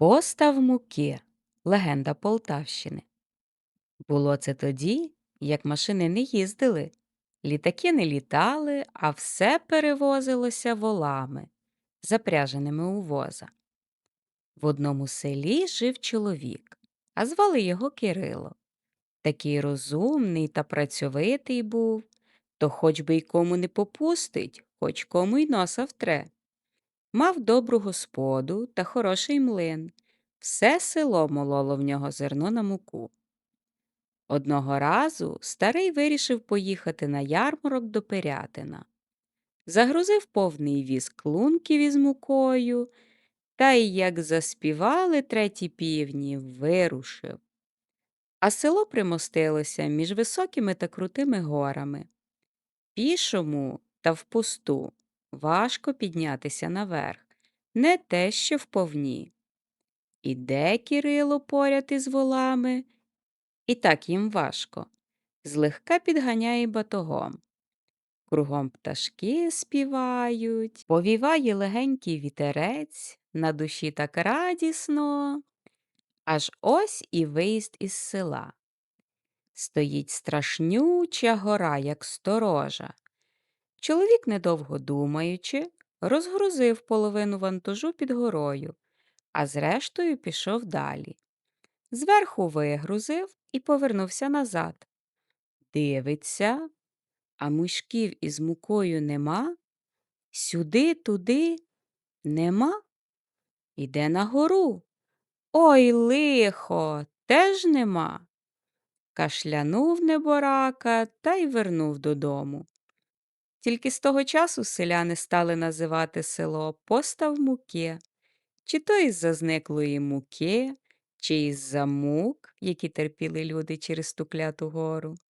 Постав муки. Легенда Полтавщини. Було це тоді, як машини не їздили, літаки не літали, а все перевозилося волами, запряженими у воза. В одному селі жив чоловік, а звали його Кирило. Такий розумний та працьовитий був, то хоч би й кому не попустить, хоч кому й носа втре. Мав добру господу та хороший млин. Все село мололо в нього зерно на муку. Одного разу старий вирішив поїхати на ярмарок до Пирятина. Загрузив повний віз клунків із мукою, та й як заспівали треті півні, вирушив. А село примостилося між високими та крутими горами. Пішому та впусту важко піднятися наверх, не те, що вповні. Іде Кирило поряд із волами, і так їм важко. Злегка підганяє батогом. Кругом пташки співають, повіває легенький вітерець, на душі так радісно. Аж ось і виїзд із села. Стоїть страшнюча гора, як сторожа. Чоловік, недовго думаючи, розгрузив половину вантажу під горою, а зрештою пішов далі. Зверху вигрузив і повернувся назад. Дивиться, а мішків із мукою нема, сюди, туди нема. Іде на гору. Ой лихо, теж нема. Кашлянув неборака та й вернув додому. Тільки з того часу селяни стали називати село постав муки, чи то із-за зниклої муки, чи із-за мук, які терпіли люди через ту кляту гору.